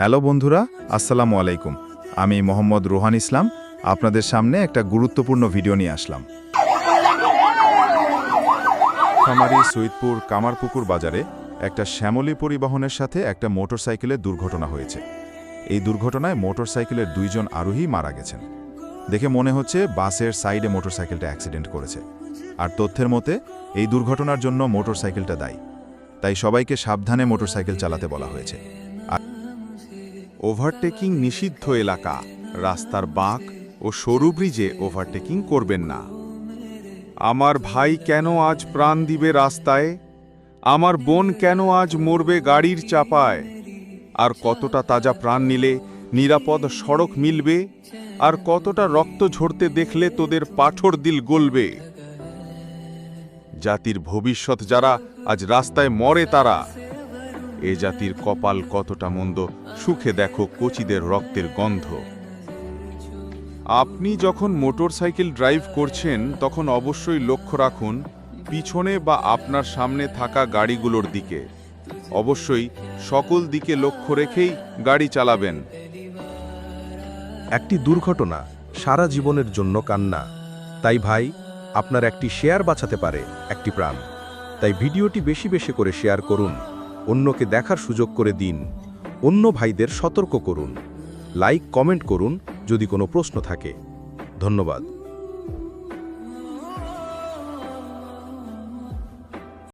Hello বন্ধুরা, আসসালামু আলাইকুম। আমি মোহাম্মদ রোহান ইসলাম, আপনাদের সামনে একটা গুরুত্বপূর্ণ ভিডিও নিয়ে আসলাম। খামারি সৈয়দপুর কামারপুকুর বাজারে একটা শ্যামলী পরিবহনের সাথে একটা মোটরসাইকেলের দুর্ঘটনা হয়েছে। এই দুর্ঘটনায় মোটরসাইকেলের দুইজন আরোহী মারা গেছেন। দেখে মনে হচ্ছে বাসের সাইডে মোটরসাইকেলটা অ্যাক্সিডেন্ট করেছে। আর তথ্যের মতে, এই দুর্ঘটনার জন্য মোটরসাইকেলটা দায়ী। তাই সবাইকে সাবধানে মোটরসাইকেল চালাতে বলা হয়েছে। ওভারটেকিং নিষিদ্ধ এলাকা। রাস্তার বাঁক ও সরু ব্রিজে ওভারটেকিং করবেন না। আমার ভাই কেন আজ প্রাণ দিবে রাস্তায়? আমার বোন কেন আজ মরবে গাড়ির চাপায়? আর কতটা তাজা প্রাণ নিলে নিরাপদ সড়ক মিলবে? আর কতটা রক্ত ঝরতে দেখলে তোদের পাঠর দিল গলবে? জাতির ভবিষ্যৎ যারা আজ রাস্তায় মরে তারা এ জাতির কপাল কতটা মন্দ, সুখে দেখো কচিদের রক্তের গন্ধ। আপনি যখন মোটরসাইকেল ড্রাইভ করছেন, তখন অবশ্যই লক্ষ্য রাখুন, পিছনে বা আপনার সামনে থাকা গাড়িগুলোর দিকে। অবশ্যই সকল দিকে লক্ষ্য রেখেই গাড়ি চালাবেন। একটি দুর্ঘটনা সারা জীবনের জন্য কান্না। তাই ভাই, আপনার একটি শেয়ার বাঁচাতে পারে একটি প্রাণ। তাই ভিডিওটি বেশি বেশি করে শেয়ার করুন। অন্যকে দেখার সুযোগ করে দিন। অন্য ভাইদের সতর্ক করুন। লাইক, কমেন্ট করুন যদি কোনো প্রশ্ন থাকে। ধন্যবাদ।